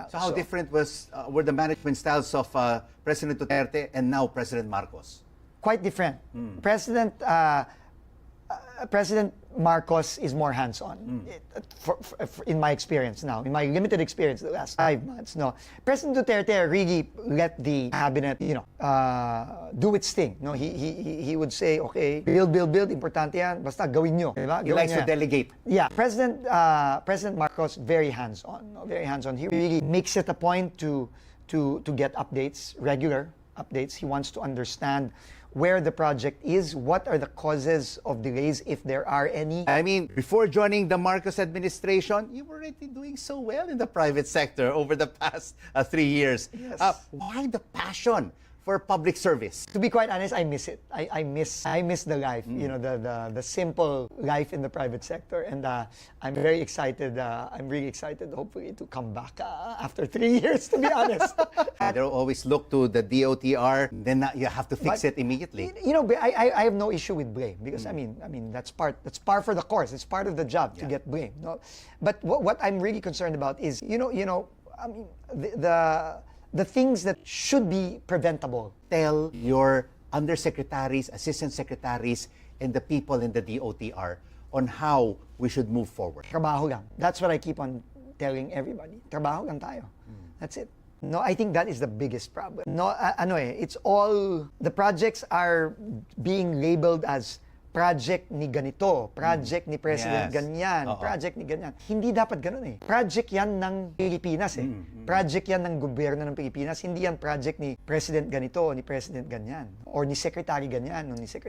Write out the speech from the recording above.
now. So how different was uh, were the management styles of uh, President Duterte and now President Marcos? quite different. President uh, uh, President Marcos is more hands-on, uh, for, for, for- in my experience now, in my limited experience the last five months. No, President Duterte really let the cabinet, you know, uh, do its thing. No, he, he he- he would say, okay, build, build, build, importante yan, basta gawin nyo. Diba? He Gawin likes to delegate. Yeah, President uh, President Marcos very hands-on, no? very hands-on. He really makes it a point to to to get updates, regular updates. He wants to understand where the project is, what are the causes of delays if there are any. I mean, before joining the Marcos administration, you were already doing so well in the private sector over the past uh, three years. Yes. Uh, why the passion for public service? To be quite honest, I miss it. I, I miss I miss the life, you know, the, the the simple life in the private sector, and uh, I'm very excited. Uh, I'm really excited, hopefully, to come back uh, after three years. To be honest. They always look to the DOTR, then you have to fix But, it immediately. You know, I, I, I have no issue with blame because I mean, I mean that's part that's par for the course. It's part of the job to Yeah. get blame. No, but what, what I'm really concerned about is you know you know I mean the, the the things that should be preventable. Tell your undersecretaries, assistant secretaries, and the people in the DOTR on how we should move forward. Trabaho lang. That's what I keep on telling everybody. Trabaho lang tayo. That's it. No, I think that is the biggest problem. No, a- ano eh, it's all the projects are being labeled as project ni ganito, project ni President Yes. ganyan, Oo. project ni ganyan. Hindi dapat ganun eh. Project yan ng Pilipinas eh. Project yan ng gobyerno ng Pilipinas. Hindi yan project ni President ganito, ni President ganyan, or ni Secretary ganyan, o ni Secretary.